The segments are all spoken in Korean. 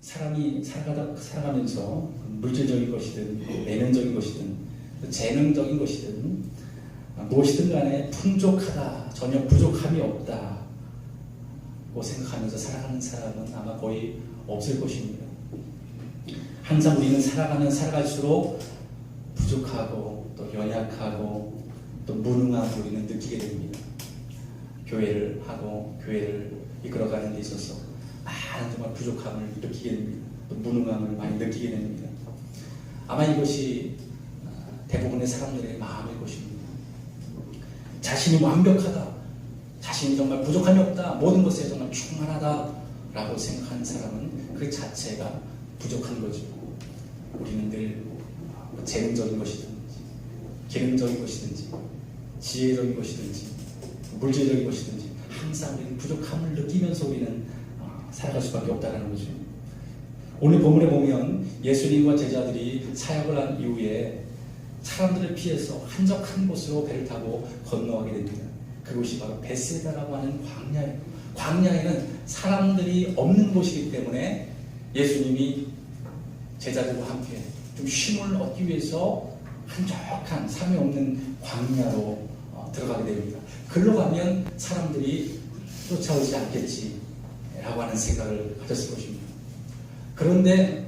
사람이 살아가다, 살아가면서 물질적인 것이든 내면적인 것이든 재능적인 것이든 무엇이든 간에 풍족하다, 전혀 부족함이 없다 고 생각하면서 살아가는 사람은 아마 거의 없을 것입니다. 항상 우리는 살아가면 살아갈수록 부족하고 또 연약하고 또 무능함을 우리는 느끼게 됩니다. 교회를 하고 교회를 이끌어가는 데 있어서 많은 정말 부족함을 느끼게 됩니다. 또 무능함을 많이 느끼게 됩니다. 아마 이것이 대부분의 사람들의 마음일 것입니다. 자신이 완벽하다. 자신이 정말 부족함이 없다. 모든 것에 정말 충만하다 라고 생각하는 사람은 그 자체가 부족한 거죠. 우리는 늘 재능적인 것이든지, 기능적인 것이든지, 지혜적인 것이든지, 물질적인 것이든지 항상 우리는 부족함을 느끼면서 우리는 어, 살아갈 수밖에 없다는 거죠. 오늘 본문에 보면 예수님과 제자들이 사역을 한 이후에 사람들을 피해서 한적한 곳으로 배를 타고 건너가게 됩니다. 그곳이 바로 베세다라고 하는 광야예요. 광야에는 사람들이 없는 곳이기 때문에 예수님이 제자들과 함께 좀 쉼을 얻기 위해서 한적한 삶이 없는 광야로 어, 들어가게 됩니다. 글로 가면 사람들이 쫓아오지 않겠지 라고 하는 생각을 가졌을 것입니다. 그런데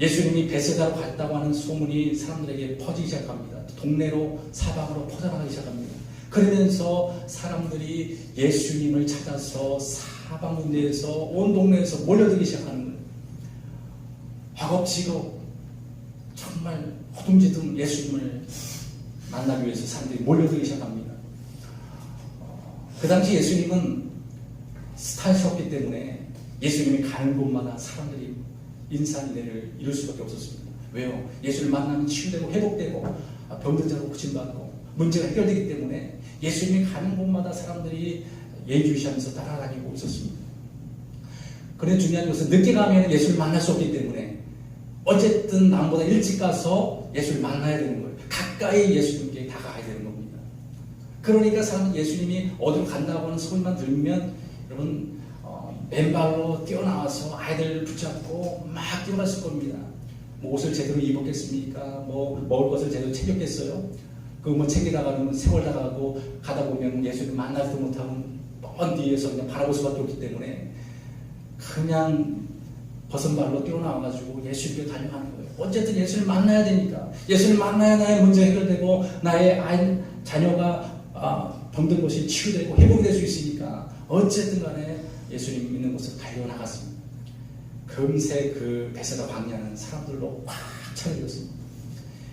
예수님이 베세다로 갔다고 하는 소문이 사람들에게 퍼지기 시작합니다. 동네로 사방으로 퍼져나가기 시작합니다. 그러면서 사람들이 예수님을 찾아서 사방 군데에서 온 동네에서 몰려들기 시작하는 거예요. 허겁지겁 정말 호둥지둥 예수님을 만나기 위해서 사람들이 몰려들기 시작합니다. 그 당시 예수님은 스타이셨기 때문에 예수님이 가는 곳마다 사람들이 인산인해를 이룰 수밖에 없었습니다. 왜요? 예수를 만나면 치유되고 회복되고 병든 자로 고침받고 문제가 해결되기 때문에 예수님이 가는 곳마다 사람들이 예주시하면서 따라다니고 있었습니다. 그런데 중요한 것은 늦게 가면 예수를 만날 수 없기 때문에 어쨌든 남보다 일찍 가서 예수를 만나야 되는 거예요. 가까이 예수님께 다가가야 되는 겁니다. 그러니까 사람은 예수님이 어디로 간다고 하는 소리만 들으면 여러분 어, 맨발로 뛰어나와서 아이들 붙잡고 막 뛰어갔을 겁니다. 뭐 옷을 제대로 입었겠습니까? 뭐 먹을 것을 제대로 챙겼겠어요? 그 뭐 챙기다가는 세월 다 가고 가다 보면 예수님 만나지도 못하고 먼 뒤에서 그냥 바라볼 수밖에 없기 때문에 그냥 벗은 발로 뛰어나와가지고 예수님께 달려가는 거예요. 어쨌든 예수를 만나야 되니까 예수를 만나야 나의 문제 해결되고 나의 아이 자녀가 아, 병든 것이 치유되고 회복이 될수 있으니까 어쨌든 간에 예수님 있는 곳을 달려나갔습니다. 금세 그 베세다 광야는 사람들로 꽉 차려졌습니다.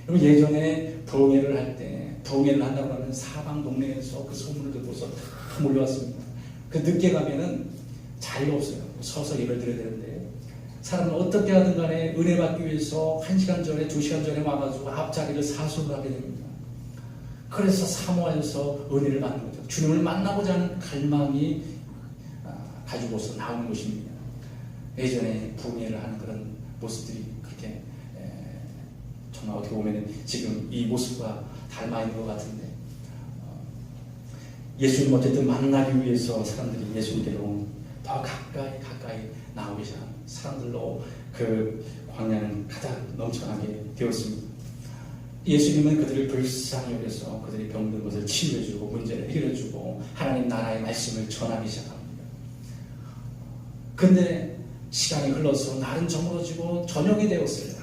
여러분 예전에 부흥회를 할때 부흥회를 한다고 하면 사방 동네에서 그 소문을 듣고서 다 몰려왔습니다. 그 늦게 가면은 자리가 없어요. 서서 예배를 드려야 되는데 사람은 어떻게 하든 간에 은혜 받기 위해서 한 시간 전에 두 시간 전에 와가지고 앞자리를 사수를 하게 됩니다. 그래서 사모하여서 은혜를 받는 거죠. 주님을 만나고자 하는 갈망이 아, 가지고서 나오는 것입니다. 예전에 부흥회를 하는 그런 모습들이 그렇게 에, 정말 어떻게 보면 지금 이 모습과 닮아 있는 것 같은데 어, 예수님 어쨌든 만나기 위해서 사람들이 예수님께로 더 가까이 가까이 나오기 시작합니다. 사람들로 그 광야는 가득 넘쳐나게 되었습니다. 예수님은 그들을 불쌍히 여겨서 그들이 병든 것을 치유해주고 문제를 해결해주고 하나님 나라의 말씀을 전하기 시작합니다. 근데 시간이 흘러서 날은 저물어지고 저녁이 되었어요.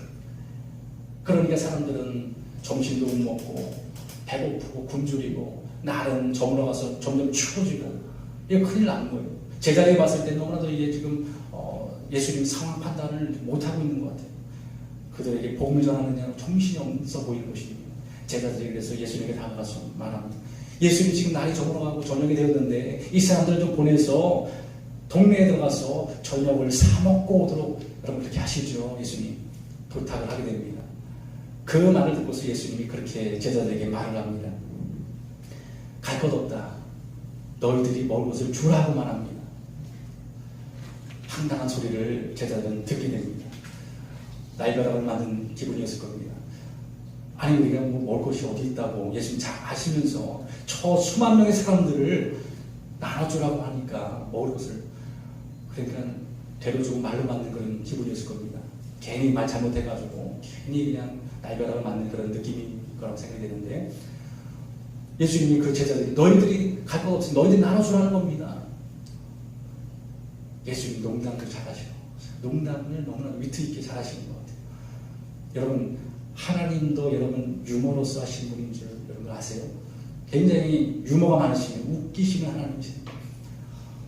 그러니까 사람들은 점심도 못 먹고 배고프고 굶주리고 날은 저물어가서 점점 추워지고 이게 큰일 난 거예요. 제자리에 봤을 때 너무나도 이게 지금 어, 예수님 상황 판단을 못하고 있는 것 같아요. 그들에게 복음을 전하느냐는 정신이 없어 보이는 것입니다. 제자들이 그래서 예수님에게 다가가서 말합니다. 예수님 지금 날이 저물어가고 저녁이 되었는데 이 사람들을 좀 보내서 동네에 들어가서 저녁을 사 먹고 오도록 여러분 그렇게 하시죠. 예수님 부탁을 하게 됩니다. 그 말을 듣고서 예수님이 그렇게 제자들에게 말을 합니다. 갈 것 없다. 너희들이 먹을 것을 주라고 말합니다. 황당한 소리를 제자들은 듣게 됩니다. 날벼락을 맞은 기분이었을 겁니다. 아니 우리가 뭐 먹을 것이 어디 있다고 예수님 잘 아시면서 저 수만 명의 사람들을 나눠주라고 하니까 먹을 것을 그러니까 되려주고 말로 맞는 그런 기분이었을 겁니다. 괜히 말 잘못해가지고 괜히 그냥 날벼락을 맞는 그런 느낌일 거라고 생각이 되는데 예수님이 그 제자들이 너희들이 갈 것 없으니 너희들이 나눠주라는 겁니다. 예수님 농담도 잘하시고 농담을 너무나 위트 있게 잘 하시는 것 같아요. 여러분 하나님도 여러분 유머로서 하시는 분인 줄 여러분 아세요? 굉장히 유머가 많으시는 웃기시는 하나님이세요.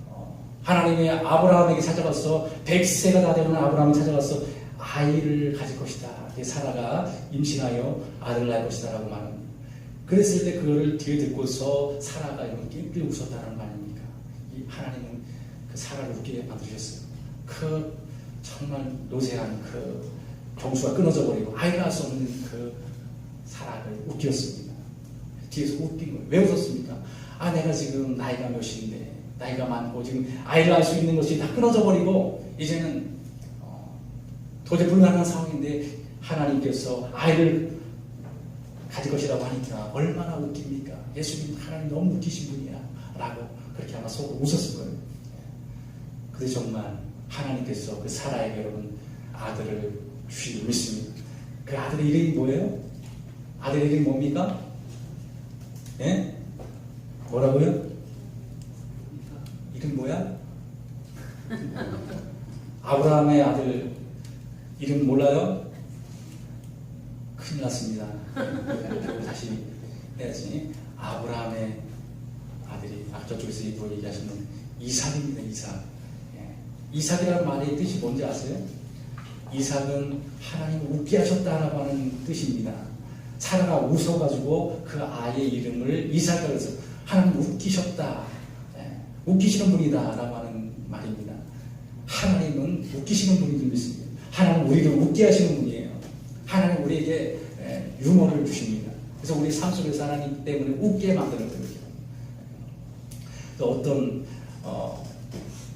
어, 하나님이 아브라함에게 찾아가서 100세가 다 되는 아브라함이 찾아가서 아이를 가질 것이다. 사라가 임신하여 아들을 낳을 것이다 라고 말합니다. 그랬을 때 그거를 뒤에 듣고서 사라가 이렇게 낄낄 웃었다는 거 아닙니까? 이 하나님은 그 사라를 웃기게 만드셨어요. 그 정말 노쇠한 그 경수가 끊어져 버리고 아이를 낳을 수 없는 그 사라를 웃겼습니다. 뒤에서 웃긴 거예요. 왜 웃었습니까? 아 내가 지금 나이가 몇인데 나이가 많고 지금 아이를 낳을 수 있는 것이 다 끊어져 버리고 이제는 어, 도저히 불가능한 상황인데 하나님께서 아이를 가질 것이라고 하니까 얼마나 웃깁니까? 예수님 하나님 너무 웃기신 분이야 라고 그렇게 아마 속으로 웃었을 거예요. 근데 정말 하나님께서 그 사라에게 여러분 아들을 주시고 있습니다. 그 아들의 이름이 뭐예요? 아들의 이름이 뭡니까? 예? 뭐라고요? 이름 뭐야? 아브라함의 아들 이름 몰라요? 큰일 났습니다. 다시 해야지. 아브라함의 아들이 아 저쪽에서 입으로 얘기하시는 이삭입니다. 이삭. 예. 이삭이라는 말의 뜻이 뭔지 아세요? 이삭은 하나님 웃게 하셨다라고 하는 뜻입니다. 사라가 웃어가지고 그 아이의 이름을 이삭이라고 해서 하나님 웃기셨다. 예. 웃기시는 분이다 라고 하는 말입니다. 하나님은 웃기시는 분인 줄 믿습니다. 하나님 우리를 웃게 하시는 분이에요. 하나님 우리에게 예, 유머를 주십니다. 그래서 우리 삶 속에서 하나님 때문에 웃게. 또 어떤 어,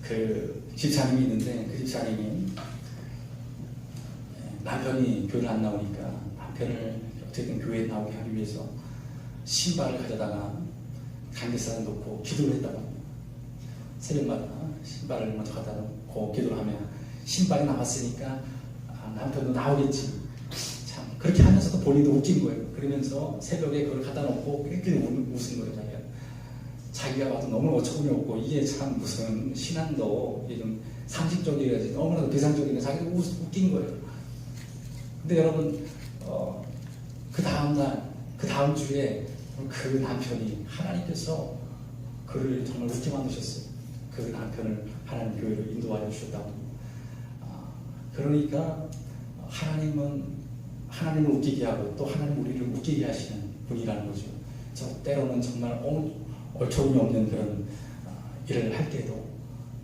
그 집사님이 있는데 그 집사님이 예, 남편이 교회를 안 나오니까 남편을 어떻게든 교회에 나오게 하기 위해서 신발을 가져다가 간개사에 놓고 기도를 했다고. 새벽마다 신발을 먼저 갖다 놓고 기도를 하면 신발이 남았으니까 아, 남편도 나오겠지. 참 그렇게 하면서도 본인도 웃긴 거예요. 그러면서 새벽에 그걸 갖다 놓고 이렇게 웃은 거예요. 자기가. 자기가 봐도 너무 어처구니 없고 이게 참 무슨 신앙도 좀 상식적이어야지 너무나도 비상적이니까 자기도 웃, 웃긴 거예요. 근데 여러분 어, 그 다음 날, 그 다음 주에 그 남편이 하나님께서 그를 정말 웃게 만드셨어요. 그 남편을 하나님 교회로 인도하여 주셨다고. 아, 그러니까 하나님은 하나님을 웃기게 하고 또 하나님 우리를 웃기게 하시는 분이라는 거죠. 저 때로는 정말 어, 얼처구니 없는 그런 아, 일을 할 때도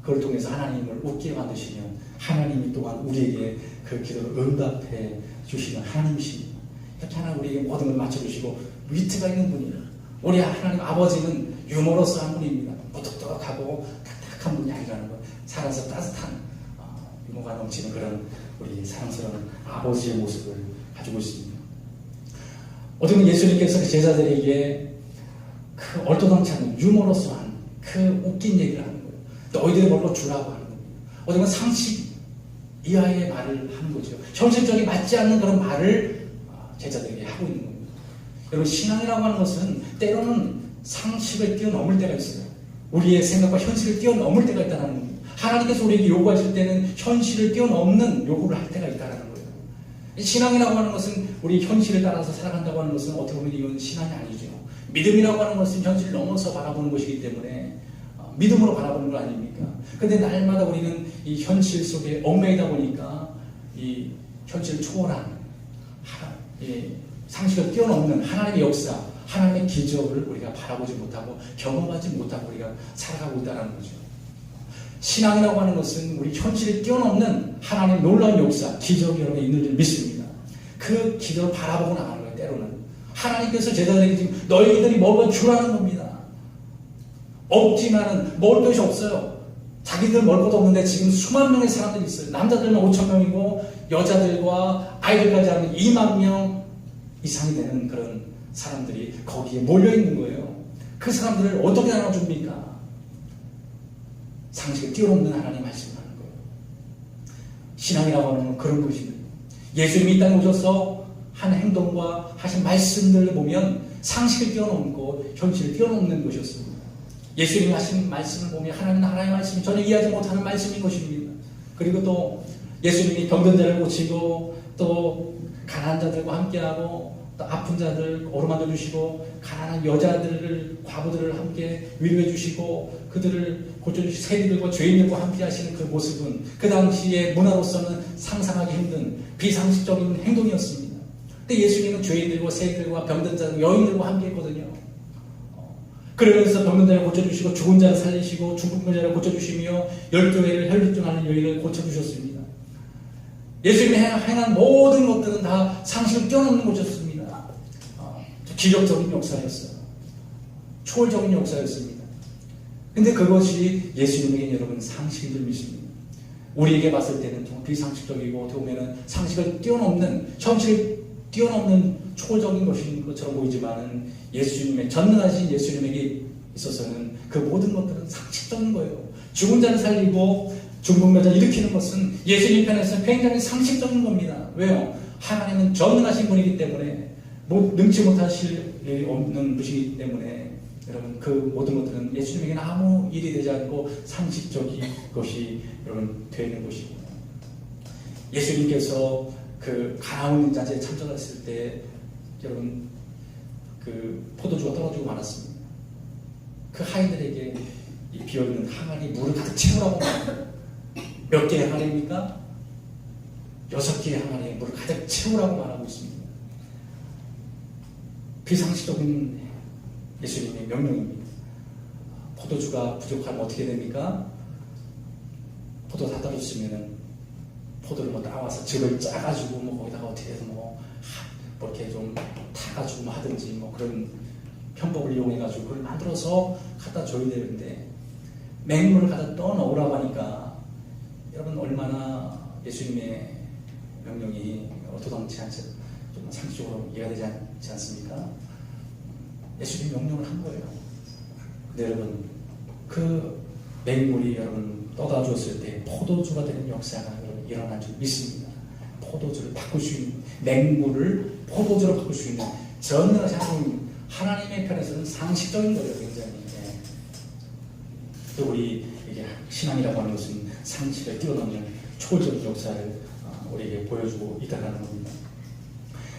그걸 통해서 하나님을 웃게 만드시면 하나님이 또한 우리에게 그 기도를 응답해 주시는 하나님이십니다. 이렇게 하나님 우리에게 모든 걸 맞춰주시고 위트가 있는 분이에요. 우리 하나님 아버지는 유머러스 한 분입니다. 무뚝뚝하고 딱딱한 분이 아니라는 것. 살아서 따뜻한 어, 유머가 넘치는 그런 우리 사랑스러운 아버지의 모습을 가지고 있습니다. 어쩌면 예수님께서 그 제자들에게 그 얼토당치 않은 유머러스한 그 웃긴 얘기를 하는 거예요. 너희들이 뭘로 주라고 하는 겁니다. 어쩌면 상식 이하의 말을 하는 거죠. 현실적이 맞지 않는 그런 말을 어, 제자들에게 하고 있는 겁니다. 여러분 신앙이라고 하는 것은 때로는 상식을 뛰어넘을 때가 있어요. 우리의 생각과 현실을 뛰어넘을 때가 있다는 겁니다. 하나님께서 우리에게 요구하실 때는 현실을 뛰어넘는 요구를 할 때가 있다는 거예요. 신앙이라고 하는 것은 우리 현실을 따라서 살아간다고 하는 것은 어떻게 보면 이건 신앙이 아니죠. 믿음이라고 하는 것은 현실을 넘어서 바라보는 것이기 때문에 어, 믿음으로 바라보는 거 아닙니까? 근데 날마다 우리는 이 현실 속에 얽매이다 보니까 이 현실을 초월한 하, 이 상식을 뛰어넘는 하나님의 역사, 하나님의 기적을 우리가 바라보지 못하고 경험하지 못하고 우리가 살아가고 있다는 거죠. 신앙이라고 하는 것은 우리 현실을 뛰어넘는 하나님의 놀라운 역사, 기적이 여러분 있는 줄 믿습니다. 그 기적을 바라보고 나가는 거예요, 때로는. 하나님께서 제자들에게 지금 너희들이 먹어 주라는 겁니다. 없지만은 먹을 것이 없어요. 자기들 먹을 것도 없는데 지금 수만 명의 사람들이 있어요. 남자들만 5천 명이고 여자들과 아이들까지 하면 2만 명 이상이 되는 그런 사람들이 거기에 몰려 있는 거예요. 그 사람들을 어떻게 나눠줍니까? 상식을 뛰어넘는 하나님 말씀을 하는 거예요. 신앙이라고 하는 건 그런 것입니다. 예수님이 이 땅에 오셔서 한 행동과 하신 말씀들을 보면 상식을 뛰어넘고 현실을 뛰어넘는 것이었습니다. 예수님이 하신 말씀을 보면 하나님 하나님의 말씀이 전혀 이해하지 못하는 말씀인 것입니다. 그리고 또 예수님이 병든 자를 고치고 또 가난한 자들과 함께하고 또 아픈 자들 어루만져 주시고 가난한 여자들을 과부들을 함께 위로해 주시고 그들을 고쳐 주시고 세리들과 죄인들과 함께 하시는 그 모습은 그 당시의 문화로서는 상상하기 힘든 비상식적인 행동이었습니다. 근데 예수님은 죄인들과 세리들과 병든 자들 여인들과 함께 했거든요. 그러면서 병든 자를 고쳐주시고 죽은 자를 살리시고 죽은 자를 고쳐주시며 열두 회를 혈류증하는 여인을 고쳐주셨습니다. 예수님이 행- 행한 모든 것들은 다 상식을 뛰어넘는 것이었습니다. 어, 기적적인 역사였어요. 초월적인 역사였습니다. 근데 그것이 예수님에게 여러분 상식인 줄 믿습니다. 우리에게 봤을 때는 좀 비상식적이고 어떻게 보면 상식을 뛰어넘는 현실을 뛰어넘는 초월적인 것인 것처럼 보이지만은 예수님의 전능하신 예수님에게 있어서는 그 모든 것들은 상식적인 거예요. 죽은 자를 살리고 중풍병자를 일으키는 것은 예수님 편에서는 굉장히 상식적인 겁니다. 왜요? 하나님은 전능하신 분이기 때문에 뭐 능치 못하실 일이 없는 분이기 때문에 여러분 그 모든 것들은 예수님에게는 아무 일이 되지 않고 상식적인 것이 여러분 되는 것이고 예수님께서 그 가나온 자제에 참석했을 때 여러분 그 포도주가 떨어지고 말았습니다. 그 하인들에게 이 비어있는 항아리 물을 가득 채우라고. 몇 개의 항아리입니까? 여섯 개의 항아리에 물을 가득 채우라고 말하고 있습니다. 비상식적인 예수님의 명령입니다. 포도주가 부족하면 어떻게 됩니까? 포도 다 떨어졌으면은 포도를 뭐 따와서 즙을 짜가지고 뭐 거기다가 어떻게 해서 뭐, 하- 뭐 이렇게 좀 타가지고 뭐 하든지 뭐 그런 편법을 이용해가지고 그걸 만들어서 갖다 줘야 되는데 맹물을 갖다 떠 넣으라고 하니까 여러분 얼마나 예수님의 명령이 어토당치 않지 좀 상식적으로 이해가 되지 않지 않습니까? 예수님 명령을 한 거예요. 근데 여러분 그 맹물이 여러분 떠다 줬을 때 포도주가 되는 역사가 일어난 줄 믿습니다. 포도주를 바꿀 수 있는 맹물을 포도주로 바꿀 수 있는 전능하신 하나님 하나님의 편에서는 상식적인 거예요, 굉장히. 예. 또 우리 이게 신앙이라고 하는 것은 상식을 뛰어넘는 초월적인 역사를 어, 우리에게 보여주고 있다는 겁니다.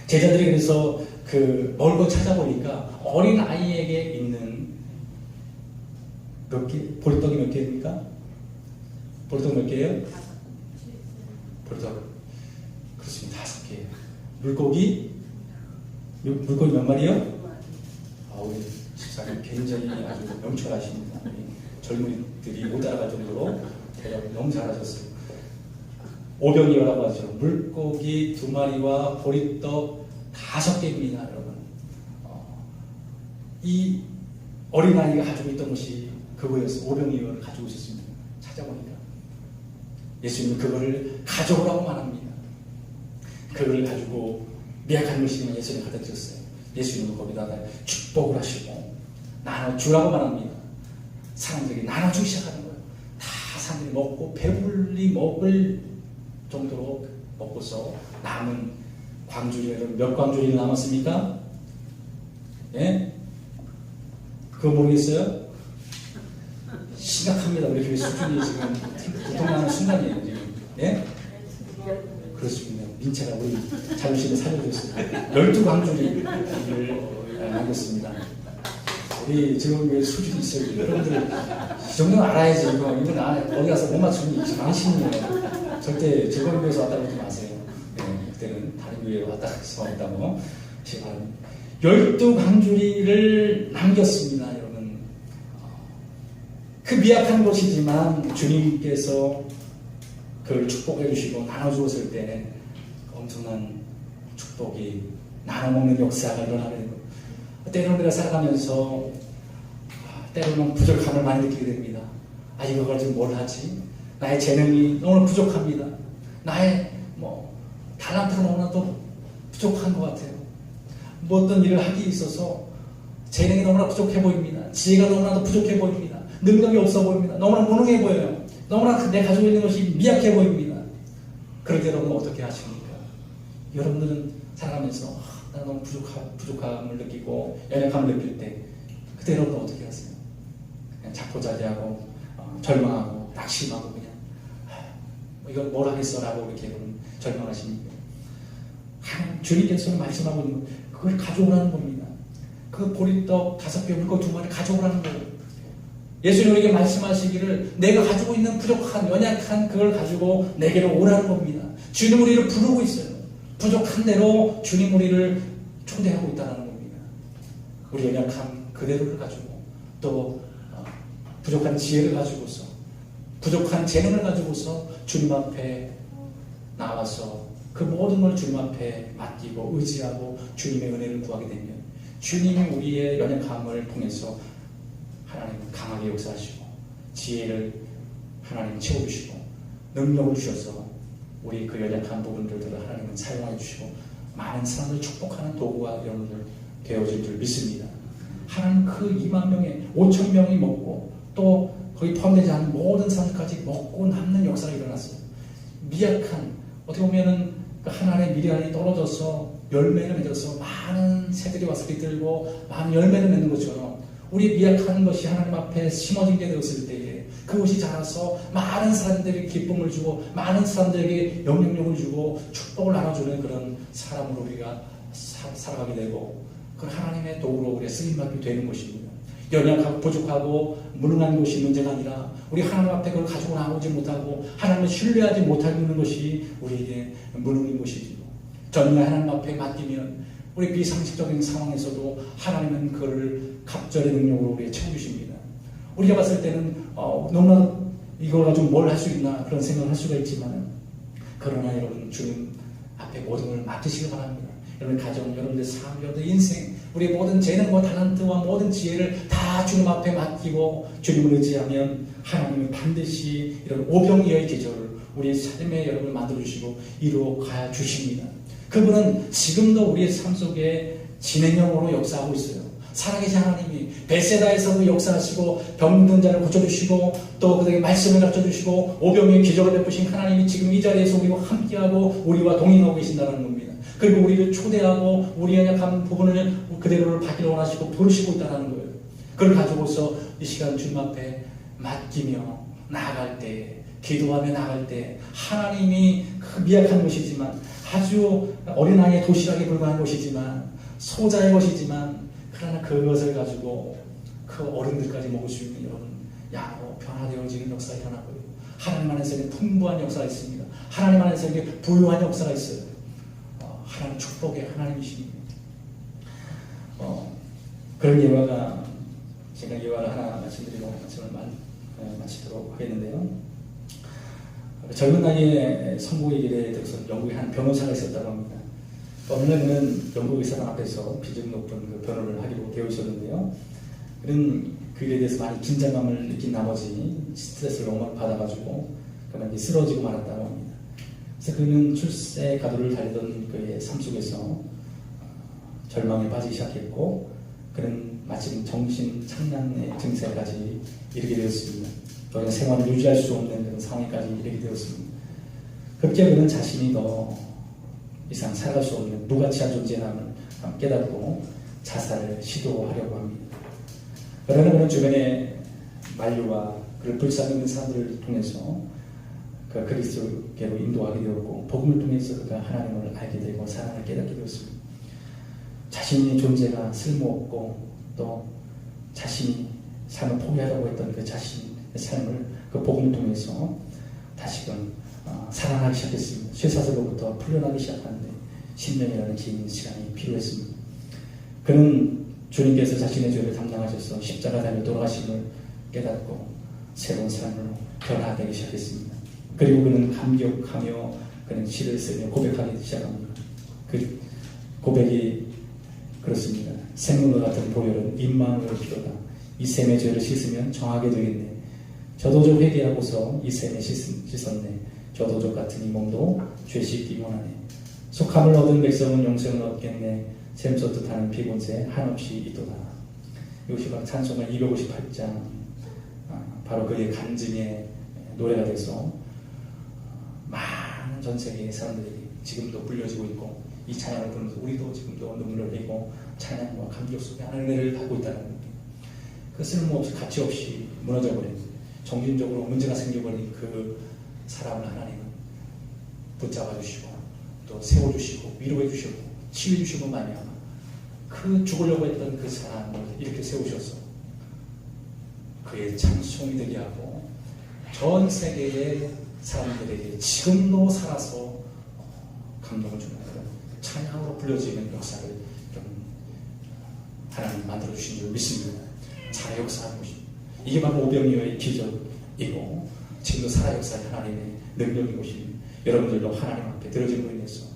제자들이 그래서 그거 찾아보니까 어린 아이에게 있는 몇 개, 보리떡이 몇 개입니까? 보리떡 몇 개예요? 보리떡 그렇습니다 다섯 개. 물고기 물- 물고기 몇 마리요? 아, 우리 집사님 굉장히 아주 명철하십니다. 젊은이들이 못 따라갈 정도로 대답을 너무 잘하셨어요. 오병이어라고 하죠. 물고기 두 마리와 보리떡 다섯 개입니다, 여러분. 어, 이 어린아이가 가지고 있던 것이 그거였어요. 오병이어를 가지고 있었습니다. 찾아보니까. 예수님은 그거를 가져오라고 말합니다. 그걸 가지고 미약한 것이면 예수님 갖다 드렸어요. 예수님은 거기다가 축복을 하시고 나눠주라고 말합니다. 사람들이 나눠주기 시작하는 거예요. 다 사람들이 먹고 배불리 먹을 정도로 먹고서 남은 광주리 여러분 몇 광주리 남았습니까? 예? 그거 모르겠어요? 우리 교회 수준이 지금 부통나는 순간이에요. 지금. 예? 그렇습니다. 민채가 우리 자존심을 살려줬습니다. 열두 광주리를 남겼습니다. 우리 지금 왜 수준이 있어요? 여러분들 이 정도는 알아야지. 이거 이건 아, 어디 가서 못 이게 망신이에요. 절대 즐거운 교회에서 왔다 그러지 마세요. 네, 그때는 다른 교회로 왔다 죄송합니다고 제발 열두 광주리를 남겼습니다, 여러분. 그 미약한 것이지만 주님께서 그걸 축복해 주시고 나눠 주었을 때 엄청난 축복이 나눠 먹는 역사가 일어나는 거예요. 때로는 우리가 살아가면서 아, 때로는 부족함을 많이 느끼게 됩니다. 아 이거 가지고 뭘 하지? 나의 재능이 너무 부족합니다. 나의 뭐 달란트가 너무나도 부족한 것 같아요. 뭐 어떤 일을 하기 있어서 재능이 너무나 부족해 보입니다. 지혜가 너무나도 부족해 보입니다. 능력이 없어 보입니다. 너무나 무능해 보여요. 너무나 내 가지고 있는 것이 미약해 보입니다. 그럴 때 여러분 어떻게 하십니까? 여러분들은 살아가면서 아, 나는 너무 부족함, 부족함을 느끼고 연약함을 느낄 때 그때 여러분 어떻게 하세요? 그냥 자포자기하고 어, 절망하고 낙심하고 그냥 아, 뭐 이건 뭘 하겠어라고 이렇게 절망하십니까? 주님께서는 말씀하고 있는 거, 그걸 가져오라는 겁니다. 그 보리떡 다섯 병을 그두 마리 가져오라는 거예요. 예수님 우리에게 말씀하시기를 내가 가지고 있는 부족한 연약한 그걸 가지고 내게로 오라는 겁니다. 주님 우리를 부르고 있어요. 부족한 대로 주님 우리를 초대하고 있다는 겁니다. 우리 연약한 그대로를 가지고 또 어, 부족한 지혜를 가지고서 부족한 재능을 가지고서 주님 앞에 나와서 그 모든 걸 주님 앞에 맡기고 의지하고 주님의 은혜를 구하게 되면 주님이 우리의 연약함을 통해서 하나님 강하게 역사하시고 지혜를 하나님 채워주시고 능력을 주셔서 우리 그 연약한 부분들을 하나님은 사용해 주시고 많은 사람을 축복하는 도구가 여러분들 되어질 줄 믿습니다. 하나님 그 2만 명의 5천 명이 먹고 또 거기 포함되지 않은 모든 사람까지 먹고 남는 역사가 일어났어요. 미약한 어떻게 보면은 그 하나님의 미련이 떨어져서 열매를 맺어서 많은 새들이 와서 비들고 많은 열매를 맺는 것처럼 우리 미약한 것이 하나님 앞에 심어진 게 되었을 때에 그것이 자라서 많은 사람들에게 기쁨을 주고 많은 사람들에게 영향력을 주고 축복을 나눠주는 그런 사람으로 우리가 사, 살아가게 되고 그 하나님의 도구로 우리가 쓰임받게 되는 것입니다. 연약하고 부족하고 무능한 것이 문제가 아니라 우리 하나님 앞에 그걸 가지고 나오지 못하고 하나님을 신뢰하지 못하고 있는 것이 우리에게 무능인 것이지요. 전날 하나님 앞에 맡기면 우리 비상식적인 상황에서도 하나님은 그를 갑절의 능력으로 우리에 채워주십니다. 우리가 봤을 때는 어, 너무나 이걸 가지고 뭘 할 수 있나 그런 생각을 할 수가 있지만 그러나 여러분 주님 앞에 모든 걸 맡기시기 바랍니다. 여러분 가정, 여러분들 삶, 여러분들 인생, 우리 모든 재능과 타란트와 모든 지혜를 다 주님 앞에 맡기고 주님을 의지하면 하나님은 반드시 이런 오병이어의 계절을 우리 삶에 여러분을 만들어 주시고 이루어 가 주십니다. 그분은 지금도 우리의 삶 속에 진행형으로 역사하고 있어요. 살아계신 하나님이 베세다에서도 역사하시고 병든 자를 고쳐주시고 또 그들에게 말씀을 가르쳐주시고 오병의 기적을 베푸신 하나님이 지금 이 자리에서 우리와 함께하고 우리와 동행하고 계신다는 겁니다. 그리고 우리를 초대하고 우리의 연약한 부분을 그대로를 받기를 원하시고 부르시고 있다는 거예요. 그걸 가지고서 이 시간 주님 앞에 맡기며 나아갈 때 기도하며 나갈 때 하나님이 그 미약한 것이지만 아주 어린아이의 도시락에 불과한 것이지만 소자의 것이지만 그러나 그것을 가지고 그 어른들까지 먹을 수 있는 여러분 양으로 변화되어지는 역사가 일어나고요. 하나님 안에서는 풍부한 역사가 있습니다. 하나님 안에서 이게 부유한 역사가 있어요. 어, 하나님 축복의 하나님이십니다. 어, 그런 예화가 제가 예화를 하나 말씀드리고 말씀을 마, 어, 마치도록 하겠는데요. 젊은 나이에 선고의 길에 들어서 영국에 한 변호사가 있었다고 합니다. 어느 날은 영국 의사당 앞에서 비중 높은 그 변호를 하기로 되어 있었는데요. 그는 그 일에 대해서 많이 긴장감을 느낀 나머지 스트레스를 너무 받아가지고 그만 쓰러지고 말았다고 합니다. 그래서 그는 출세 가도를 달리던 그의 삶 속에서 어, 절망에 빠지기 시작했고 그는 마침 정신 착란의 증세까지 이르게 되었습니다. 더 이상 생활을 유지할 수 없는 그런 상황까지 이르게 되었습니다. 급기야 그는 자신이 더 이상 살아갈 수 없는 무가치한 존재감을 깨닫고 자살을 시도하려고 합니다. 그러나 그는 주변의 만류와 그를 불쌍히 는 사람들을 통해서 그 그리스도께로 인도하게 되었고 복음을 통해서 그가 하나님을 알게 되고 사랑을 깨닫게 되었습니다. 자신의 존재가 쓸모없고 또 자신이 삶을 포기하려고 했던 그 자신의 삶을 그 복음을 통해서 다시금 어, 사랑하기 시작했습니다. 쇠사슬로부터 풀려나기 시작하는데 10년이라는 긴 시간이 필요했습니다. 그는 주님께서 자신의 죄를 담당하셔서 십자가 달려 돌아가심을 깨닫고 새로운 삶으로 변화되기 시작했습니다. 그리고 그는 감격하며 그는 시를 쓰며 고백하기 시작합니다. 그 고백이 그렇습니다. 생명과 같은 보혈은 입만으로 필요다. 이 셈의 죄를 씻으면 정하게 되겠네. 저도 좀 회개하고서 이 셈에 씻었네. 저도 족 같은 이 몸도 죄 씻기 원하네. 속함을 얻은 백성은 영생을 얻겠네. 샘솟듯 하는 피곤세 한없이 있도다. 이것이 바로 찬송가 258장 바로 그의 간증의 노래가 돼서 많은 많은 전 세계의 사람들이 지금도 불려지고 있고 이 찬양을 부르면서 우리도 지금도 눈물을 흘리고 찬양과 감격 속에 은혜를 받고 있다는 것. 그 쓸모없이 가치 없이 무너져버린 정신적으로 문제가 생겨버린 그 사람을 하나님은 붙잡아 주시고 또 세워 주시고 위로해 주시고 치유해 주시고 말미암아 그 죽으려고 했던 그 사람을 이렇게 세우셔서 그의 찬송이 되게 하고 전 세계의 사람들에게 지금도 살아서 감동을 주는 그런 찬양으로 불려지는 역사를 좀 하나님 만들어 주신 줄 믿습니다. 살아 역사하고 싶 이게 바로 오병이어의 기적이고 지금도 살아 역사의 하나님의 능력이고 싶 여러분들도 하나님 앞에 들어짐으로 인해서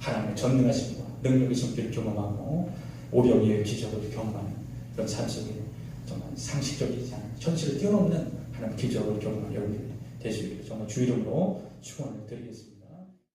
하나님의 전능하심과 능력의 손길을 경험하고 오병이어의 기적을 경험하는 그런 삶 속에 정말 상식적이지 않은 현실을 뛰어넘는 하나님 기적을 경험하는 여러분들이 되시기를 정말 주 이름으로 축원을 드리겠습니다.